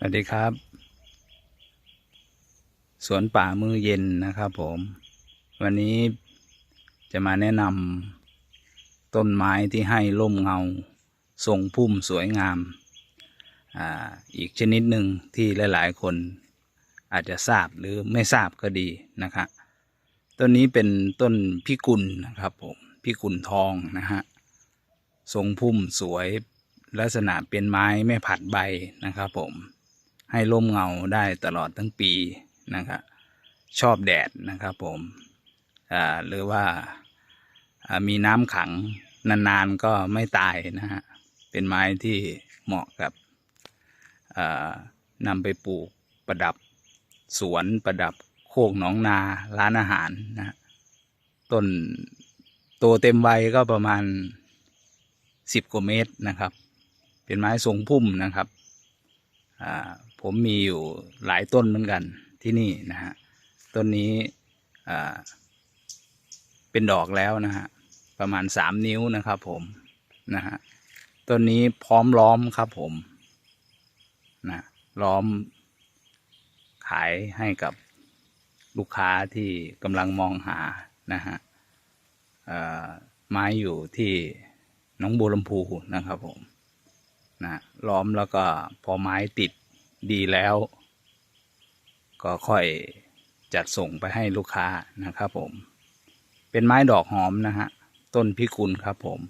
สวัสดีครับ สวนป่ามือเย็นนะครับผม วันนี้จะมาแนะนำต้นไม้ที่ให้ร่มเงา ทรงพุ่มสวยงามออีกชนิดหนึ่งที่หลาย ๆ คนอาจจะทราบหรือไม่ทราบก็ดีนะครับต้นนี้เป็นต้นพิกุลนะครับผมพิกุลทองนะฮะทรงพุ่มสวยลักษณะเป็นไม้ไม่ผัดใบนะครับผม ให้ร่มเงาได้ตลอดทั้งปีนะครับชอบแดดนะครับผมหรือว่ามีน้ำขังนานๆก็ไม่ตายนะฮะเป็นไม้ที่เหมาะกับนำไปปลูกประดับสวนประดับโคกหนองนาร้านอาหารนะต้นโตเต็มใบก็ประมาณสิบกว่าเมตรนะครับ เป็นไม้ทรงพุ่มนะครับ ผมมีอยู่หลายต้นเหมือนกันที่นี่นะฮะต้นนี้เป็นดอกแล้วนะฮะประมาณสามนิ้วนะครับผมนะฮะต้นนี้พร้อมล้อมครับผมนะล้อมขายให้กับลูกค้าที่กำลังมองหานะฮะไม้อยู่ที่หน้องบัวลำพูนะครับผม นะล้อมแล้วก็พอไม้ติดดีแล้ว ก็ค่อยจัดส่งไปให้ลูกค้านะครับผม เป็นไม้ดอกหอมนะฮะ ต้นพิกุลครับผม